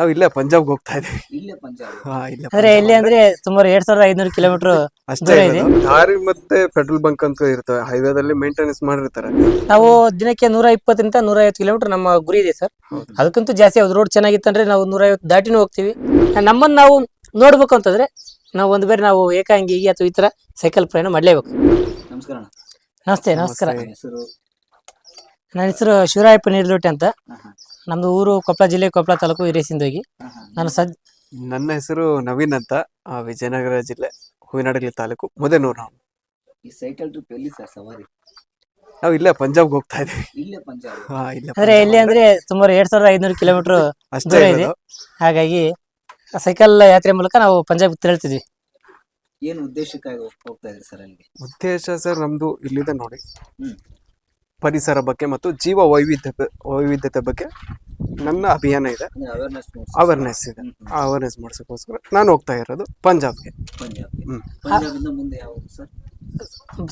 ನಾವು ಇಲ್ಲೇ ಪಂಜಾಬ್ಗೆ ಹೋಗ್ತಾ ಇದೀವಿ ಇಲ್ಲೇ ಪಂಜಾಬ್. ಹಾ ಇಲ್ಲೇ ಅಂದ್ರೆ ಎಲ್ಲಿ ಅಂದ್ರೆ ಸುಮಾರು ಎರಡ್ ಸಾವಿರದ ಐನೂರು ಕಿಲೋಮೀಟರ್ ಅಷ್ಟೇ ದೂರ ಇರೋದು. ದಾರಿ ಮತ್ತೆ ಪೆಟ್ರೋಲ್ ಬಂಕ್ ಅಂತ ಇರ್ತವೆ. ಹೈವೇದಲ್ಲಿ ಮೇಂಟೆನೆನ್ಸ್ ಮಾಡಿರ್ತಾರೆ. ನಾವು ದಿನಕ್ಕೆ ನೂರ ಇಪ್ಪತ್ತರಿಂದ ನೂರ ಐವತ್ತು ಕಿಲೋಮೀಟರ್ ನಮ್ಮ ಗುರಿ ಇದೆ ಸರ್. ಅದಕ್ಕಂತೂ ಜಾಸ್ತಿ ಅವ್ರು ರೋಡ್ ಚೆನ್ನಾಗಿತ್ತಂದ್ರೆ ನಾವು ನೂರ ಐವತ್ತು ದಾಟಿನೂ ಹೋಗ್ತೀವಿ. ನಮ್ಮನ್ನ ನಾವು ನೋಡ್ಬೇಕು ಅಂತಂದ್ರೆ ನಾವು ಒಂದು ಬೇರೆ ನಾವು ಏಕಾಂಗಿ ಅಥವಾ ಈ ತರ ಸೈಕಲ್ ಪ್ರಯಾಣ ಮಾಡ್ಲೇಬೇಕು. ನಮಸ್ಕಾರ ಅಣ್ಣ. ನಮಸ್ತೆ ನಮಸ್ಕಾರ. ಹೆಸರು ನನ್ನ ಹೆಸರು ಶಿವರಾಯಪ್ಪ ನೀರ್ಲೋಟೆ ಅಂತ. ಹಾ, ಹಾ. ನಮ್ದು ಊರು ಕೊಪ್ಪಳ ಜಿಲ್ಲೆ ಕೊಪ್ಪಳ ತಾಲೂಕು ಹಿರೇಸಿಂದೋಗಿ. ನಾನು ಸದ್ ನನ್ನ ಹೆಸರು ನವೀನ್ ಅಂತ ಆ, ವಿಜಯನಗರ ಜಿಲ್ಲೆ ಹೂವಿನಡಗಲಿ ತಾಲೂಕು ಮುದೇನೂರು ನಾವು. ಈ ಸೈಕಲ್ ಟ್ರಿಪ್ ಎಲ್ಲಿ ಸರ್ ಸವಾರಿ? ನಾವು ಇಲ್ಲೇ ಪಂಜಾಬ್ಗೆ ಹೋಗ್ತಾ ಇದೀವಿ ಇಲ್ಲೇ ಪಂಜಾಬ್ ಹಾ ಇಲ್ಲೇ ಅಂದ್ರೆ ಎಲ್ಲಿ ಅಂದ್ರೆ ಸುಮಾರು ಎರಡ್ ಸಾವಿರದ ಐನೂರು ಕಿಲೋಮೀಟರ್ ಅಷ್ಟೇ ದೂರ ಇದೆ. ಇರೋದು. ಹಾಗಾಗಿ ಸೈಕಲ್ ಯಾತ್ರೆ ಮೂಲಕ ನಾವು ಪಂಜಾಬ್ ತೆರಳ್ತಿದ್ವಿ. ಏನು ಉದ್ದೇಶಕ್ಕಾಗಿ ಹೋಗ್- ಹೋಗ್ತಾ ಇದ್ರಿ ಸರ್ ಅಲ್ಲಿಗೆ? ಉದ್ದೇಶ ಸರ್ ನಮ್ದು ಇಲ್ಲಿದೆ ನೋಡಿ. ಹ್ಮ್. ಪರಿಸರ ಬಗ್ಗೆ ಮತ್ತು ಜೀವ ವೈವಿಧ್ಯ ವೈವಿಧ್ಯತೆ ಬಗ್ಗೆ ನನ್ನ ಅಭಿಯಾನ ಇದೆ. ಅಂದ್ರೆ ಅವೇರ್ನೆಸ್ ಅವೇರ್ನೆಸ್ ಇದೆ. ಆ ಅವೇರ್ನೆಸ್ ಮಾಡಿಸೋಕ್ಕೋಸ್ಕರ ನಾನು ಹೋಗ್ತಾ ಇರೋದು ಪಂಜಾಬ್ಗೆ. ಸರ್?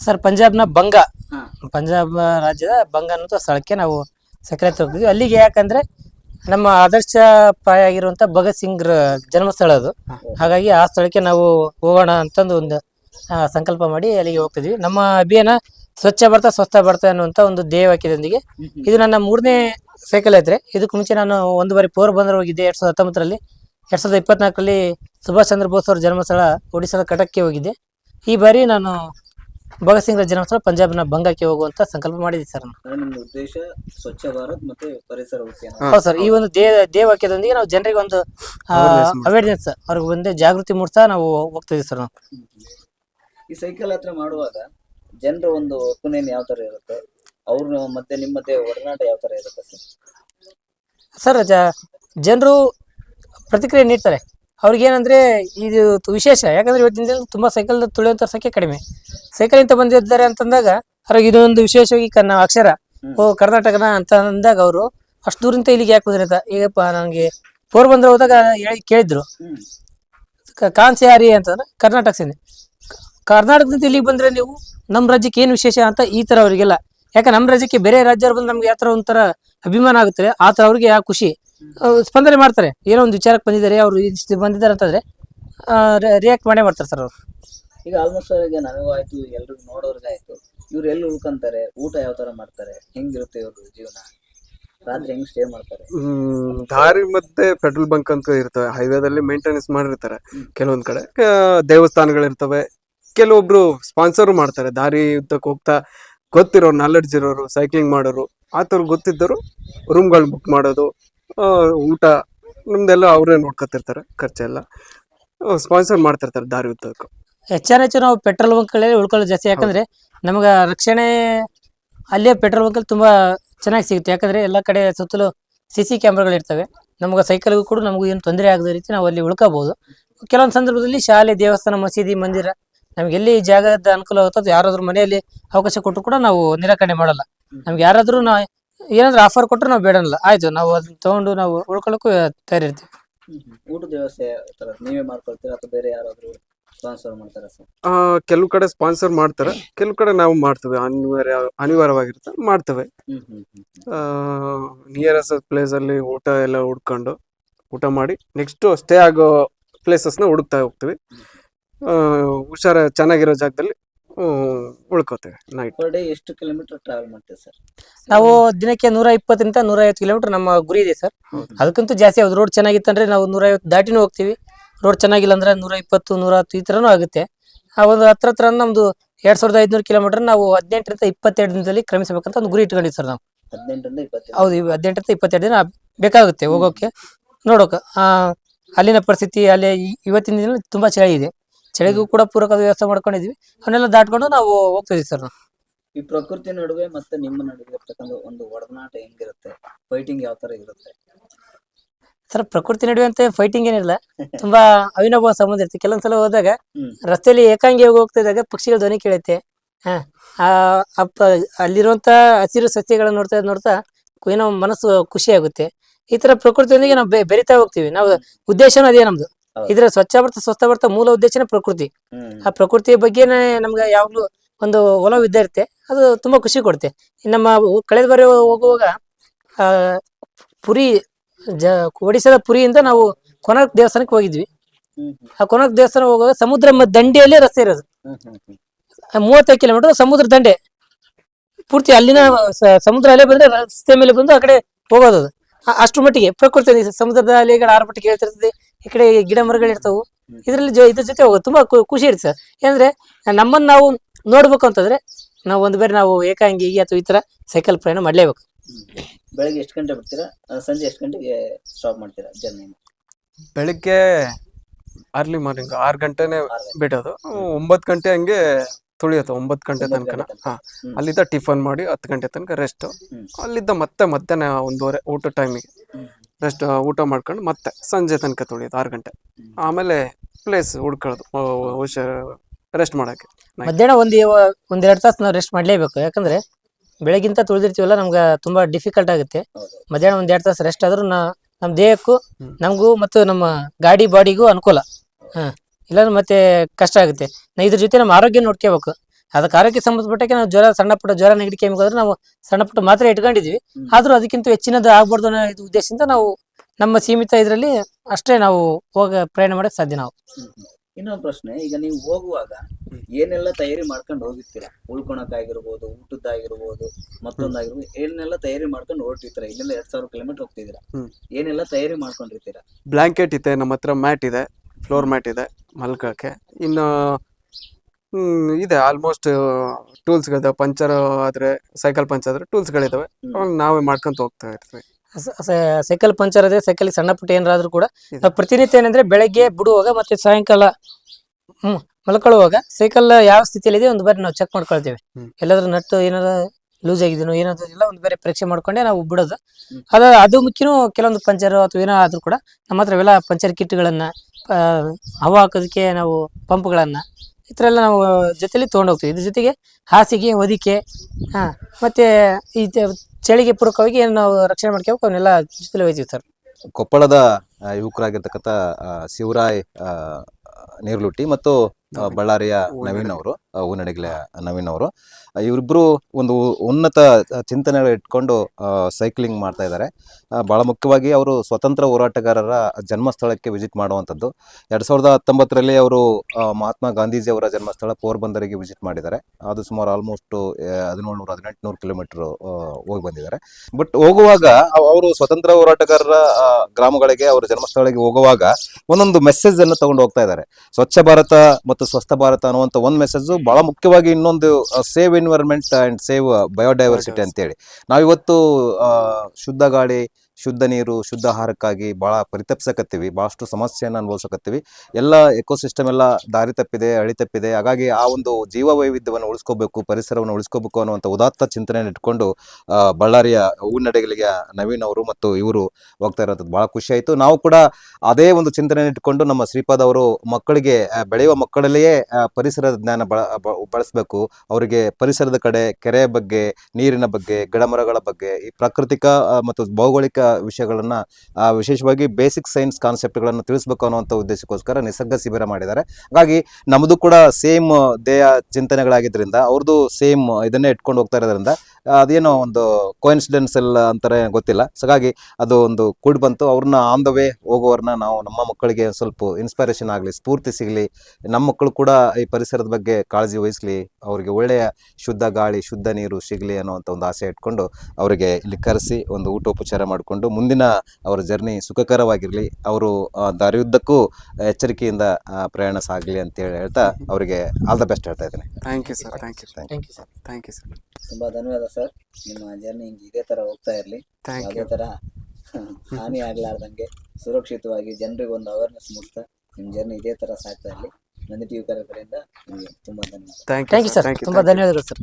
ಸರ್ ಪಂಜಾಬ್ನ ಬಂಗ. ಹಾ. ಪಂಜಾಬ್ ರಾಜ್ಯದ ಬಂಗ ಅನ್ನೋ ಸ್ಥಳಕ್ಕೆ ನಾವು ಸಕ್ರೆ ಹೋಗ್ತಿದ್ವಿ ಅಲ್ಲಿಗೆ ಯಾಕಂದ್ರೆ ನಮ್ಮ ಆದರ್ಶ ಪ್ರಾಯ ಆಗಿರುವಂತ ಭಗತ್ ಸಿಂಗ್ ಜನ್ಮಸ್ಥಳ ಅದು. ಹಾಗಾಗಿ ಆ ಸ್ಥಳಕ್ಕೆ ನಾವು ಹೋಗೋಣ ಅಂತಂದು ಒಂದು ಸಂಕಲ್ಪ ಮಾಡಿ ಅಲ್ಲಿಗೆ ಹೋಗ್ತಿದ್ವಿ. ನಮ್ಮ ಅಭಿಯಾನ ಸ್ವಚ್ಛ ಭಾರತ ಸ್ವಸ್ಥ ಭಾರತ ಅನ್ನುವಂತ ಒಂದು ಧ್ಯೇಯವಾಕ್ಯದೊಂದಿಗೆ ಇದು ನನ್ನ ಮೂರನೇ ಸೈಕಲ್ ಐತ್ರಿ ಇದಕ್ಕೆ ಮುಂಚೆ ನಾನು ಒಂದು ಬಾರಿ ಪೋರ್ ಬಂದರ್ ಹೋಗಿದ್ದೆ ಎರಡ್ ಸಾವಿರದ ಹತ್ತೊಂಬತ್ತರಲ್ಲಿ. ಎರಡ್ ಸಾವಿರದ ಇಪ್ಪತ್ನಾಲ್ಕರಲ್ಲಿ ಸುಭಾಷ್ ಚಂದ್ರ ಬೋಸ್ ಅವರ ಜನ್ಮಸ್ಥಳ ಒಡಿಶಾದ ಕಟಕ್ಕೆ ಹೋಗಿದ್ದೆ. ಈ ಬಾರಿ ನಾನು ಭಗತ್ ಸಿಂಗ್ರ ಜನ್ಮಸ್ಥಳ ಪಂಜಾಬ್ನ ಬಂಗಕ್ಕೆ ಹೋಗುವಂತ ಸಂಕಲ್ಪ ಮಾಡಿದ್ದೆ ಸರ್ ಉದ್ದೇಶ ಸ್ವಚ್ಛ ಭಾರತ್ ಮತ್ತೆ ಪರಿಸರ ಉಳಿಸಿ ಹೌದು ಸರ್ ಈ ಒಂದು ದೇ ದೇವಾಕ್ಯದೊಂದಿಗೆ ನಾವು ಜನರಿಗೆ ಒಂದು. ಅವೇರ್ನೆಸ್ ಅವ್ರಿಗೆ ಒಂದು ಜಾಗೃತಿ ಮೂಡಿಸ್ತಾ ನಾವು ಹೋಗ್ತಾ ಇದೀವಿ ಸರ್ ನಾವು. ಈ ಸೈಕಲ್ ಹತ್ರ ಮಾಡುವಾಗ ಜನರ ಒಂದು ಒಪ್ಪನೇನು ಯಾವ ತರ ಇರುತ್ತೆ? ಅವ್ರ ಮತ್ತೆ ನಿಮ್ಮ ಮಧ್ಯೆ ಒಡನಾಟ ಯಾವ ತರ ಇರುತ್ತೆ ಸರ್? ಸರ್ ಜ ಜನರು ಪ್ರತಿಕ್ರಿಯೆ ನೀಡ್ತಾರೆ. ಅವ್ರಿಗೆ ಏನಂದ್ರೆ ಇದು ತು- ವಿಶೇಷ. ಯಾಕಂದ್ರೆ ಇವತ್ತಿನ ದಿನ ತುಂಬಾ ಸೈಕಲ್ ತುಳಿಯುವಂತ ಸಂಖ್ಯೆ ಕಡಿಮೆ. ಸೈಕಲ್ ಇಂತ ಬಂದಿದ್ದಾರೆ ಅಂತಂದಾಗ ಅವ್ರಿಗೆ ಇದೊಂದು ವಿಶೇಷವಾಗಿ ಕನ್ನ ಅಕ್ಷರ. ಓ ಕರ್ನಾಟಕನ ಅಂತ ಅಂದಾಗ ಅವರು ಅಷ್ಟು ದೂರಿಂದ ಇಲ್ಲಿಗೆ ಯಾಕೆ ಹೋದ್ರೆ ಅಂತ ಈಗಪ್ಪ ನನಗೆ ಪೋರ್ ಬಂದ್ರೆ ಹೋದಾಗ ಹೇಳಿ ಕೇಳಿದ್ರು. ಹ್ಮ್. ಕ- ಕಾನ್ಸ್ ಯಾರಿ ಅಂತಂದ್ರೆ ಕರ್ನಾಟಕ ಸೇನೆ. ಕರ್ನಾಟಕದಿಂದ ಇಲ್ಲಿಗೆ ಬಂದ್ರೆ ನೀವು ನಮ್ಮ ರಾಜ್ಯಕ್ಕೆ ಏನು ವಿಶೇಷ ಅಂತ ಈ ತರ ಅವರಿಗೆಲ್ಲ. ಯಾಕೆ ನಮ್ಮ ರಾಜ್ಯಕ್ಕೆ ಬೇರೆ ರಾಜ್ಯವ್ರು ಬಂದು ನಮ್ಗೆ ಯಾವ ತರ ಒಂಥರ ಅಭಿಮಾನ ಆಗುತ್ತೆ ಆ ಥರ ಅವ್ರಿಗೆ ಆ ಖುಷಿ. ಸ್ಪಂದನೆ ಮಾಡ್ತಾರೆ. ಏನೋ ಒಂದು ವಿಚಾರಕ್ಕೆ ಬಂದಿದ್ದಾರೆ ಅವರು ಇಷ್ಟು ಬಂದಿದ್ದಾರೆ ಅಂತಂದ್ರೆ ರಿಯಾಕ್ಟ್ ಮಾಡೇ ಮಾಡ್ತಾರೆ ಸರ್ ಅವರು. ಈಗ ಆಲ್ಮೋಸ್ಟ್ ಈಗ ನನಗೂ ಆಯ್ತು ಎಲ್ರಿಗೂ ನೋಡೋರ್ಗೆ ಆಯ್ತು. ಇವ್ರು ಎಲ್ಲಿ ಉಳ್ಕೊಂತಾರೆ ಊಟ ಯಾವ ತರ ಮಾಡ್ತಾರೆ ಹೆಂಗಿರುತ್ತೆ ಇವ್ರ ಜೀವನ? ರಾತ್ರಿ ಹೆಂಗ್ ಸ್ಟೇ ಮಾಡ್ತಾರೆ? ಹ್ಮ್, ದಾರಿ ಮತ್ತೆ ಪೆಟ್ರೋಲ್ ಬಂಕ್ ಅಂತ ಇರ್ತವೆ. ಹೈವೇದಲ್ಲಿ ಮೇಂಟೆನೆನ್ಸ್ ಮಾಡಿರ್ತಾರೆ. ಕೆಲವೊಂದ್ ಕಡೆ ಆ, ದೇವಸ್ಥಾನಗಳಿರ್ತವೆ ಕೆಲವೊಬ್ರು ಸ್ಪಾನ್ಸರ್ ಮಾಡ್ತಾರೆ, ದಾರಿ ಉದ್ದಕ್ಕೆ ಹೋಗ್ತಾ ಗೊತ್ತಿರೋರು ನಾಲೆಡ್ಜ್ ಇರೋರು ಸೈಕ್ಲಿಂಗ್ ಮಾಡೋರು ಆ ಥರ ಗೊತ್ತಿದ್ದರು ರೂಮ್ಗಳು ಬುಕ್ ಮಾಡೋದು ಊಟ, ನಮ್ದೆಲ್ಲ ಅವರೇ ನೋಡ್ಕೊತಿರ್ತಾರೆ ಖರ್ಚೆಲ್ಲ ಸ್ಪಾನ್ಸರ್ ಮಾಡ್ತಿರ್ತಾರೆ ದಾರಿ ಉದ್ದಕ್ಕೂ ಹೆಚ್ಚು ನಾವು ಪೆಟ್ರೋಲ್ ಬಂಕ್ಗಳಲ್ಲಿ ಉಳ್ಕೊಳ್ಳೋದು ಜಾಸ್ತಿ, ಯಾಕಂದ್ರೆ ನಮಗೆ ರಕ್ಷಣೆ ಅಲ್ಲೇ ಪೆಟ್ರೋಲ್ ಬಂಕಲ್ಲಿ ತುಂಬಾ ಚೆನ್ನಾಗಿ ಸಿಗುತ್ತೆ, ಯಾಕಂದ್ರೆ ಎಲ್ಲ ಕಡೆ ಸುತ್ತಲೂ ಸಿ ಸಿ ಇರ್ತವೆ ನಮಗೆ ಸೈಕಲ್ಗೂ ಕೂಡ ನಮಗೂ ಏನು ತೊಂದರೆ ಆಗದ ರೀತಿ ನಾವು ಅಲ್ಲಿ ಉಳ್ಕೋಬಹುದು ಕೆಲವೊಂದು ಸಂದರ್ಭದಲ್ಲಿ ಶಾಲೆ, ದೇವಸ್ಥಾನ, ಮಸೀದಿ, ಮಂದಿರ ನಮ್ಗೆ ಎಲ್ಲಿ ಜಾಗದ ಅನುಕೂಲ ಆಗುತ್ತೋ ಅದು ಯಾರಾದ್ರೂ ಮನೆಯಲ್ಲಿ ಅವಕಾಶ ಕೊಟ್ಟರು ಕೂಡ ನಾವು ನಿರಾಕರಣೆ ಮಾಡಲ್ಲ. ನಮ್ಗೆ ಯಾರಾದ್ರೂ ನಾ ಏನಾದ್ರೂ ಆಫರ್ ಕೊಟ್ಟರು ನಾವು ಬೇಡಲ್ಲ ಆಯ್ತು ನಾವು ಅದನ್ನ ತಗೊಂಡು ನಾವು ಉಳ್ಕೊಳ್ಳೋಕ್ಕೂ ತಯಾರಿರ್ತೀವಿ. ಊಟದ ವ್ಯವಸ್ಥೆ ತರ ನೀವೇ ಮಾಡ್ಕೊಳ್ತೀರಾ ಅಥವಾ ಬೇರೆ ಯಾರಾದ್ರೂ ಸ್ಪಾನ್ಸರ್ ಮಾಡ್ತಾರಾ ಸರ್? ಆ, ಕೆಲವು ಕಡೆ ಸ್ಪಾನ್ಸರ್ ಮಾಡ್ತಾರೆ ಕೆಲವು ಕಡೆ ನಾವು ಮಾಡ್ತೇವೆ. ಅನಿವಾರ್ಯ ಅನಿವಾರ್ಯವಾಗಿರುತ್ತೆ ಮಾಡ್ತೇವೆ. ಹ್ಮ್ ಹ್ಮ್ ಹ್ಮ್ ನಿಯರೆಸ್ಟ್ ಪ್ಲೇಸ್ ಅಲ್ಲಿ ಊಟ ಎಲ್ಲ ಹುಡ್ಕೊಂಡು ಊಟ ಮಾಡಿ ನೆಕ್ಸ್ಟ್ ಸ್ಟೇ ಆಗೋ ಪ್ಲೇಸಸ್ನ ಹುಡುಕ್ತಾ ಹೋಗ್ತೀವಿ. ಹುಷಾರ ಚೆನ್ನಾಗಿರೋ ಜಾಗದಲ್ಲಿ ಉಳ್ಕೋತೇವೆ ನೈಟ್ ಪರ್ ಡೇ ಎಷ್ಟು ಕಿಲೋಮೀಟರ್ ಟ್ರಾವೆಲ್ ಮಾಡ್ತೀವಿ ಸರ್ ನಾವು ದಿನಕ್ಕೆ ನೂರ ಇಪ್ಪತ್ತರಿಂದ ನೂರ ಐವತ್ತು ಕಿಲೋಮೀಟರ್ ನಮ್ಮ ಗುರಿ ಇದೆ ಸರ್ ಅದಕ್ಕಂತೂ ಜಾಸ್ತಿ ಆಗುತ್ತೆ ರೋಡ್ ಚೆನ್ನಾಗಿತ್ತಂದ್ರೆ ನಾವು ನೂರ ಐವತ್ತು ದಾಟಿನೂ ಹೋಗ್ತೀವಿ. ರೋಡ್ ಚೆನ್ನಾಗಿಲ್ಲ ಅಂದ್ರೆ ನೂರ ಇಪ್ಪತ್ತು ನೂರ ಹತ್ತು ಈ ಥರನೂ ಆಗುತ್ತೆ. ಆ ಒಂದು ಹತ್ರ ಹತ್ರ ನಮ್ದು ಎರಡ್ ಸಾವಿರದ ಐದುನೂರು ಕಿಲೋಮೀಟರ್ ನಾವು ಹದಿನೆಂಟರಿಂದ ಇಪ್ಪತ್ತೆರಡು ದಿನದಲ್ಲಿ ಕ್ರಮಿಸಬೇಕಂತ ಒಂದು ಗುರಿ ಇಟ್ಕೊಂಡಿವಿ ಸರ್ ನಾವು. ಹದಿನೆಂಟರಿಂದ ಇಪ್ಪತ್ತು ಹೌದು ಇವ್ ಹದಿನೆಂಟರಿಂದ ಇಪ್ಪತ್ತೆರಡು ದಿನ ಬೇಕಾಗುತ್ತೆ ಹೋಗೋಕೆ. ನೋಡೋಕೆ ಆ ಅಲ್ಲಿನ ಪರಿಸ್ಥಿತಿ ಅಲ್ಲಿ ಇವತ್ತಿನ ದಿನ ತುಂಬಾ ಚಳಿ ಇದೆ. ಚಳಿಗೂ ಕೂಡ ಪೂರಕದ ವ್ಯವಸ್ಥೆ ಮಾಡ್ಕೊಂಡಿದ್ವಿ. ಅವನ್ನೆಲ್ಲ ದಾಟ್ಕೊಂಡು ನಾವು ಹೋಗ್ತಿದ್ವಿ ಸರ್ ನಾವು ಈ ಪ್ರಕೃತಿ ನಡುವೆ ಮತ್ತೆ ನಿಮ್ಮ ನಡುವೆ ಇರ್ತಕ್ಕಂಥ ಒಂದು ಒಡನಾಟ ಹೆಂಗಿರುತ್ತೆ? ಫೈಟಿಂಗ್ ಯಾವ ತರ ಇರುತ್ತೆ? ಸರ್ ಪ್ರಕೃತಿ ನಡುವೆ ಅಂತ ಫೈಟಿಂಗ್ ಏನಿಲ್ಲ. ತುಂಬಾ ಅವಿನಾಭಾವ ಸಂಬಂಧ ಇರುತ್ತೆ. ಕೆಲವೊಂದ್ಸಲ ಹೋದಾಗ ಹ್ಮ್. ರಸ್ತೆಯಲ್ಲಿ ಏಕಾಂಗಿ ಹೋಗಿ ಹೋಗ್ತಾ ಇದ್ದಾಗ ಪಕ್ಷಿಗಳ ಧ್ವನಿ ಕೇಳುತ್ತೆ. ಹಾ ಆ ಅಪ್ಪ ಅಲ್ಲಿರುವಂತ ಹಸಿರು ಸಸ್ಯಗಳನ್ನ ನೋಡ್ತಾ ನೋಡ್ತಾ ಏನೋ ಮನಸ್ಸು ಖುಷಿ ಆಗುತ್ತೆ ಈ ತರ ಪ್ರಕೃತಿಯೊಂದಿಗೆ ನಾವು ಬೆ- ಬೆರಿತಾ ಹೋಗ್ತೀವಿ. ನಾವು ಉದ್ದೇಶನೂ ಅದೇ ನಮ್ದು. ಇದ್ರ ಸ್ವಚ್ಛ ಭಾರತ ಸ್ವಸ್ಥ ಭಾರತ ಮೂಲ ಉದ್ದೇಶನ ಪ್ರಕೃತಿ. ಆ ಪ್ರಕೃತಿಯ ಬಗ್ಗೆನೇ ನಮ್ಗೆ ಯಾವಾಗ್ಲೂ ಒಂದು ಒಲವು ಇದ್ದೇ ಇರುತ್ತೆ. ಅದು ತುಂಬಾ ಖುಷಿ ಕೊಡುತ್ತೆ. ನಮ್ಮ ಕಳೆದ ಬಾರಿ ಹೋಗುವಾಗ ಆ ಪುರಿ ಜ ಒಡಿಶಾದ ಪುರಿಯಿಂದ ನಾವು ಕೊನಾರ್ಕ್ ದೇವಸ್ಥಾನಕ್ಕೆ ಹೋಗಿದ್ವಿ. ಆ ಕೊನಾರ್ಕ್ ದೇವಸ್ಥಾನ ಹೋಗುವಾಗ ಸಮುದ್ರ ದಂಡೆಯಲ್ಲಿ ರಸ್ತೆ ಇರೋದು. ಮೂವತ್ತೈದು ಕಿಲೋಮೀಟರ್ ಸಮುದ್ರ ದಂಡೆ. ಪೂರ್ತಿ ಅಲ್ಲಿನ ಸಮುದ್ರ ಅಲೆ ಬಂದ್ರೆ ರಸ್ತೆ ಮೇಲೆ ಬಂದು ಆ ಕಡೆ ಹೋಗೋದು ಅಷ್ಟು ಮಟ್ಟಿಗೆ ಪ್ರಕೃತಿ ಸಮುದ್ರದ ಅಲೆಗಳ ಆರು ಮಟ್ಟಿಗೆ ಹೇಳ್ತಿರ್ತದೆ. ಈ ಕಡೆ ಗಿಡ ಮರಗಳು ಇರ್ತಾವೆ ಇದರಲ್ಲಿ ಜೊ ಇದ್ರ ಜೊತೆ ಹೋಗೋದು ತುಂಬಾ ಖುಷಿ ಇರುತ್ತೆ ಸರ್ ಏನಂದ್ರೆ ನಮ್ಮನ್ನ ನಾವು ನೋಡ್ಬೇಕು ಅಂತಂದ್ರೆ ನಾವು ಒಂದು ಬೇರೆ ನಾವು ಏಕಾಂಗಿ ಅಥವಾ ಈ ತರ ಸೈಕಲ್ ಪ್ರಯಾಣ ಮಾಡಲೇಬೇಕು. ಬೆಳಗ್ಗೆ ಎಷ್ಟು ಗಂಟೆ ಬರ್ತೀರಾ ಸಂಜೆ ಎಷ್ಟು ಗಂಟೆಗೆ ಸ್ಟಾಪ್ ಮಾಡ್ತೀರಾ ಜರ್ನಿ ಬೆಳಿಗ್ಗೆ ಅರ್ಲಿ ಮಾರ್ನಿಂಗ್ ಆರು ಗಂಟೆನೆ. ಬಿಡೋದು ಒಂಬತ್ತು ಗಂಟೆ ಹಂಗೆ ತುಳಿಯೋದು ಒಂಬತ್ತು ಗಂಟೆ ತನಕ ಹಾ. ಅಲ್ಲಿದ್ದ ಟಿಫನ್ ಮಾಡಿ ಹತ್ತು ಗಂಟೆ ತನಕ ರೆಸ್ಟ್. ಅಲ್ಲಿದ್ದ ಮತ್ತೆ ಮಧ್ಯಾಹ್ನ ಒಂದೂವರೆ ಊಟ ಟೈಮಿಗೆ. ರೆಸ್ಟ್ ಊಟ ಮಾಡ್ಕೊಂಡು ಮತ್ತೆ ಸಂಜೆ ತನಕ ತುಳಿಯೋದು ಆರು ಗಂಟೆ. ಆಮೇಲೆ ಪ್ಲೇಸ್ ಹುಡ್ಕೊಳ್ಳೋದು ಹುಷಾರ್ ರೆಸ್ಟ್ ಮಾಡಕ್ಕೆ. ಮಧ್ಯಾಹ್ನ ಒಂದು ಒಂದೆರಡು ತಾಸು ನಾವು ರೆಸ್ಟ್ ಮಾಡಲೇಬೇಕು. ಯಾಕಂದ್ರೆ ಬೆಳಗಿಂತ ತುಳಿದಿರ್ತೀವಲ್ಲ ನಮ್ಗೆ ತುಂಬಾ ಡಿಫಿಕಲ್ಟ್ ಆಗುತ್ತೆ. ಮಧ್ಯಾಹ್ನ ಒಂದ್ ಎರಡು ತಾಸು ರೆಸ್ಟ್ ಆದ್ರೂ ನಾ ನಮ್ಮ ದೇಹಕ್ಕೂ ನಮಗೂ ಮತ್ತು ನಮ್ಮ ಗಾಡಿ ಬಾಡಿಗೂ ಅನುಕೂಲ. ಹಾ ಇಲ್ಲಾಂದ್ರೆ ಮತ್ತೆ ಕಷ್ಟ ಆಗುತ್ತೆ. ನಾ ಇದ್ರ ಜೊತೆ ನಮ್ಮ ಆರೋಗ್ಯ ನೋಡ್ಕೋಬೇಕು. ಅದಕ್ಕೆ ಆರೋಗ್ಯ ಸಂಬಂಧಪಟ್ಟಕ್ಕೆ ನಾವು ಜ್ವರ ಸಣ್ಣ ಪುಟ್ಟ ಜ್ವರ ನೆಗಡಿ ಕೆಮ್ಮು ಹೋದ್ರೆ ನಾವು ಸಣ್ಣ ಪುಟ್ಟ ಮಾತ್ರ ಇಟ್ಕೊಂಡಿದ್ವಿ. ಆದ್ರೂ ಅದಕ್ಕಿಂತ ಹೆಚ್ಚಿನದು ಆಗ್ಬಾರ್ದು ಅನ್ನೋ ಇದು ಉದ್ದೇಶದಿಂದ ನಾವು ನಮ್ಮ ಸೀಮಿತ ಇದರಲ್ಲಿ ಅಷ್ಟೇ ನಾವು ಹೋಗ ಪ್ರಯಾಣ ಮಾಡಕ್ ಸಾಧ್ಯ ನಾವು. ಇನ್ನೊಂದು ಪ್ರಶ್ನೆ ಈಗ ನೀವು ಹೋಗುವಾಗ ಏನೆಲ್ಲ ತಯಾರಿ ಮಾಡ್ಕೊಂಡು ಹೋಗಿರ್ತೀರಾ? ಉಳ್ಕೊಳಕ್ಕಾಗಿರ್ಬೋದು ಊಟದ್ದಾಗಿರ್ಬೋದು ಮತ್ತೊಂದಾಗಿರ್ಬೋದು ಏನೆಲ್ಲ ತಯಾರಿ ಮಾಡ್ಕೊಂಡು ಹೊರಟಿರ್ತೀರಾ? ಇಲ್ಲೆಲ್ಲ ಎರಡ್ ಸಾವಿರ ಕಿಲೋಮೀಟರ್ ಹೋಗ್ತಿದ್ದೀರಾ? ಏನೆಲ್ಲ ತಯಾರಿ ಮಾಡ್ಕೊಂಡಿರ್ತೀರಾ? ಬ್ಲಾಂಕೆಟ್ ಇದೆ ನಮ್ಮ ಹತ್ರ ಮ್ಯಾಟ್ ಇದೆ ಫ್ಲೋರ್ ಮ್ಯಾಟ್ ಇದೆ ಮಲ್ಕಕ್ಕೆ. ಇನ್ನು ಇದೆ ಆಲ್ಮೋಸ್ಟ್ ಟೂಲ್ಸ್ಗಳಿದಾವೆ ಪಂಚರ್ ಆದ್ರೆ ಸೈಕಲ್ ಪಂಚರ್ ಆದ್ರೆ ಟೂಲ್ಸ್ಗಳಿದಾವೆ ಗಳಿದಾವೆ. ಅವಾಗ ನಾವೇ ಮಾಡ್ಕೊಂತ ಹೋಗ್ತಾ ಇರ್ತೀವಿ. ಸೈಕಲ್ ಪಂಚರ್ ಅದೇ ಸೈಕಲ್ ಸಣ್ಣ ಪುಟ್ಟ ಏನಾದ್ರೂ ಕೂಡ ಪ್ರತಿನಿತ್ಯ ಏನಂದ್ರೆ ಬೆಳಗ್ಗೆ ಬಿಡುವಾಗ ಮತ್ತೆ ಸಾಯಂಕಾಲ ಹ್ಮ್ ಮಲ್ಕೊಳ್ಳುವಾಗ ಸೈಕಲ್ ಯಾವ ಸ್ಥಿತಿಯಲ್ಲಿ ಇದೆ ಒಂದು ಬಾರಿ ನಾವು ಚೆಕ್ ಮಾಡ್ಕೊಳ್ತೇವೆ. ಎಲ್ಲಾದರೂ ನಟ್ಟು ಏನಾದ್ರು ಲೂಸ್ ಆಗಿದೆನೋ ಏನಾದ್ರು ಇಲ್ಲ ಒಂದು ಬೇರೆ ಪರೀಕ್ಷೆ ಮಾಡ್ಕೊಂಡೆ ನಾವು ಬಿಡೋದು. ಅದ ಅದು ಮುಖ್ಯನೂ ಕೆಲವೊಂದು ಪಂಚರ್ ಅಥವಾ ಏನೋ ಆದ್ರೂ ಕೂಡ ನಮ್ಮ ಹತ್ರ ಇವೆಲ್ಲ ಪಂಚರ್ ಕಿಟ್ಗಳನ್ನ ಹವಾ ಹಾಕೋದಕ್ಕೆ ನಾವು ಪಂಪ್ಗಳನ್ನ ಈ ಥರ ಎಲ್ಲ ನಾವು ಜೊತೆಲಿ ತೊಗೊಂಡು ಹೋಗ್ತೀವಿ. ಇದ್ರ ಜೊತೆಗೆ ಹಾಸಿಗೆ, ಹೊದಿಕೆ, ಹಾ, ಮತ್ತೆ ಈ ಚಳಿಗೆ ಪೂರಕವಾಗಿ ಏನು ನಾವು ರಕ್ಷಣೆ ಮಾಡ್ಕೋಬೇಕು ಅವನ್ನೆಲ್ಲ ಜೊತೆಲಿ ಒಯ್ತೀವಿ ಸರ್. ಕೊಪ್ಪಳದ ಯುವಕರಾಗಿರ್ತಕ್ಕಂಥ ಶಿವರಾಯ್ ನೇರ್ಲುಟ್ಟಿ ಮತ್ತು ಬಳ್ಳಾರಿಯ ನವೀನ್ ಅವರು ಆ, ನವೀನ್ ಅವರು. ಇವರಿಬ್ರು ಒಂದು ಉನ್ನತ ಚಿಂತನೆಗಳು ಇಟ್ಕೊಂಡು ಸೈಕ್ಲಿಂಗ್ ಮಾಡ್ತಾ ಇದ್ದಾರೆ ಬಹಳ ಮುಖ್ಯವಾಗಿ ಅವರು ಸ್ವತಂತ್ರ ಹೋರಾಟಗಾರರ ಜನ್ಮಸ್ಥಳಕ್ಕೆ ವಿಸಿಟ್ ಮಾಡುವಂಥದ್ದು. ಎರಡ್ ಸಾವಿರದ ಹತ್ತೊಂಬತ್ತರಲ್ಲಿ ಅವರು ಮಹಾತ್ಮ ಗಾಂಧೀಜಿ ಅವರ ಜನ್ಮಸ್ಥಳ ಪೋರ್ಬಂದರಿಗೆ ವಿಸಿಟ್ ಮಾಡಿದ್ದಾರೆ. ಅದು ಸುಮಾರು ಆಲ್ಮೋಸ್ಟ್ ಹದಿನೇಳು ಹದಿನೆಂಟುನೂರು ಕಿಲೋಮೀಟರ್ ಹೋಗಿ ಬಂದಿದ್ದಾರೆ. ಬಟ್ ಹೋಗುವಾಗ ಅವ್- ಅವರು ಸ್ವತಂತ್ರ ಹೋರಾಟಗಾರರ ಗ್ರಾಮಗಳಿಗೆ ಅವರ ಜನ್ಮಸ್ಥಳಕ್ಕೆ ಹೋಗುವಾಗ ಒಂದೊಂದು ಮೆಸೇಜ್ ಅನ್ನು ತಗೊಂಡು ಹೋಗ್ತಾ ಇದ್ದಾರೆ. ಸ್ವಚ್ಛ ಭಾರತ ಮತ್ತು ಸ್ವಸ್ಥ ಭಾರತ ಅನ್ನುವಂಥ ಒಂದು ಮೆಸೇಜ್ ಬಹಳ ಮುಖ್ಯವಾಗಿ ಇನ್ನೊಂದು save environment and save biodiversity ಅಂತೇಳಿ. ನಾವಿವತ್ತು ಶುದ್ಧ ಗಾಳಿ ಶುದ್ಧ ನೀರು, ಶುದ್ಧ ಆಹಾರಕ್ಕಾಗಿ ಭಾಳ ಪರಿತಪಿಸಕತ್ತೀವಿ, ಭಾಳಷ್ಟು ಸಮಸ್ಯೆಯನ್ನು ಅನುಭವಿಸಕತ್ತೀವಿ. ಎಲ್ಲ ಎಕೋಸಿಸ್ಟಮ್ ಎಲ್ಲ ದಾರಿ ತಪ್ಪಿದೆ ಅಳಿ ತಪ್ಪಿದೆ. ಹಾಗಾಗಿ ಆ ಒಂದು ಜೀವ ವೈವಿಧ್ಯವನ್ನು ಉಳಿಸ್ಕೋಬೇಕು, ಪರಿಸರವನ್ನು ಉಳಿಸ್ಕೋಬೇಕು ಅನ್ನುವಂಥ ಉದಾತ್ತ ಚಿಂತನೆಯನ್ನು ಇಟ್ಕೊಂಡು ಬಳ್ಳಾರಿಯ ಹೂನಡೆಗಳಿಗೆ ನವೀನ್ ಅವರು ಮತ್ತು ಇವರು ಹೋಗ್ತಾ ಇರೋಂಥದ್ದು ಭಾಳ ಖುಷಿ ಆಯಿತು. ನಾವು ಕೂಡ ಅದೇ ಒಂದು ಚಿಂತನೆಯನ್ನು ಇಟ್ಕೊಂಡು ನಮ್ಮ ಶ್ರೀಪಾದ್ ಅವರು ಮಕ್ಕಳಿಗೆ ಬೆಳೆಯುವ ಮಕ್ಕಳಲ್ಲಿಯೇ ಪರಿಸರದ ಜ್ಞಾನ ಬಳ ಬಳಸಬೇಕು. ಅವರಿಗೆ ಪರಿಸರದ ಕಡೆ, ಕೆರೆಯ ಬಗ್ಗೆ, ನೀರಿನ ಬಗ್ಗೆ, ಗಿಡಮರಗಳ ಬಗ್ಗೆ ಈ ಪ್ರಾಕೃತಿಕ ಮತ್ತು ಭೌಗೋಳಿಕ ವಿಷಯಗಳನ್ನ ವಿಶೇಷವಾಗಿ ಬೇಸಿಕ್ ಸೈನ್ಸ್ ಕಾನ್ಸೆಪ್ಟ್ಗಳನ್ನು ತಿಳಿಸ್ಬೇಕು ಅನ್ನುವಂಥ ಉದ್ದೇಶಕ್ಕೋಸ್ಕರ ನಿಸರ್ಗ ಶಿಬಿರ ಮಾಡಿದ್ದಾರೆ. ಹಾಗಾಗಿ ನಮ್ಮದು ಕೂಡ ಸೇಮ್ ದೇಹ ಚಿಂತನೆಗಳಾಗಿದ್ದರಿಂದ ಅವ್ರದ್ದು ಸೇಮ್ ಇದನ್ನೇ ಇಟ್ಕೊಂಡು ಹೋಗ್ತಾ ಇರೋದ್ರಿಂದ, ಅದೇನೋ ಒಂದು ಕೋಇನ್ಸಿಡೆನ್ಸ್ ಎಲ್ಲ ಅಂತಾರೆ ಗೊತ್ತಿಲ್ಲ. ಹಾಗಾಗಿ ಅದು ಒಂದು ಕೂಡಿ ಬಂತು. ಅವ್ರನ್ನ ಆನ್ ದ ವೇ ಹೋಗೋವ್ರನ್ನ ನಾವು ನಮ್ಮ ಮಕ್ಕಳಿಗೆ ಸ್ವಲ್ಪ ಇನ್ಸ್ಪಿರೇಷನ್ ಆಗಲಿ, ಸ್ಫೂರ್ತಿ ಸಿಗಲಿ ನಮ್ಮ ಮಕ್ಕಳು ಕೂಡ ಈ ಪರಿಸರದ ಬಗ್ಗೆ ಕಾಳಜಿ ವಹಿಸ್ಲಿ, ಅವರಿಗೆ ಒಳ್ಳೆಯ ಶುದ್ಧ ಗಾಳಿ, ಶುದ್ಧ ನೀರು ಸಿಗಲಿ ಅನ್ನೋ ಒಂದು ಆಸೆ ಇಟ್ಕೊಂಡು ಅವರಿಗೆ ಇಲ್ಲಿ ಕರೆಸಿ ಒಂದು ಊಟೋಪಚಾರ ಮಾಡಿಕೊಂಡು ಮುಂದಿನ ಅವರ ಜರ್ನಿ ಸುಖಕರವಾಗಿರಲಿ. ಅವರು ಆ, ದಾರಿಯುದ್ದಕ್ಕೂ ಎಚ್ಚರಿಕೆಯಿಂದ ಪ್ರಯಾಣ ಸಾಗಲಿ ಅಂತೇಳಿ ಹೇಳ್ತಾ ಅವರಿಗೆ ಆಲ್ ದ ಬೆಸ್ಟ್ ಹೇಳ್ತಾ ಇದ್ದೀನಿ. Thank you sir thank you thank you sir thank you sir ತುಂಬ ಧನ್ಯವಾದ ಸರ್ ನಿಮ್ಮ ಜರ್ನಿ ಹಿಂಗೆ ಇದೇ ಥರ ಹೋಗ್ತಾ ಇರಲಿ. ಥ್ಯಾಂಕ್ ಯಾವುದೇ ಯು ತರ ಹಾನಿ ಆಗಲಾರ್ದಂಗೆ ಸುರಕ್ಷಿತವಾಗಿ ಜನರಿಗೆ ಒಂದು ಅವೇರ್ನೆಸ್ ಮೂಡಿಸ್ತಾ ನಿಮ್ಮ ಜರ್ನಿ ಇದೇ ಥರ ಸಾಗ್ತಾ ಇರಲಿ. ನಂದಿ ಟಿವಿ ಕಾರ್ಯಕ್ರಮದಿಂದ ನಿಮಗೆ ತುಂಬ ಧನ್ಯವಾದ. ಥ್ಯಾಂಕ್ ಥ್ಯಾಂಕ್ ಯು ಸರ್ ತುಂಬ ತುಂಬಾ ಧನ್ಯವಾದಗಳು ಸರ್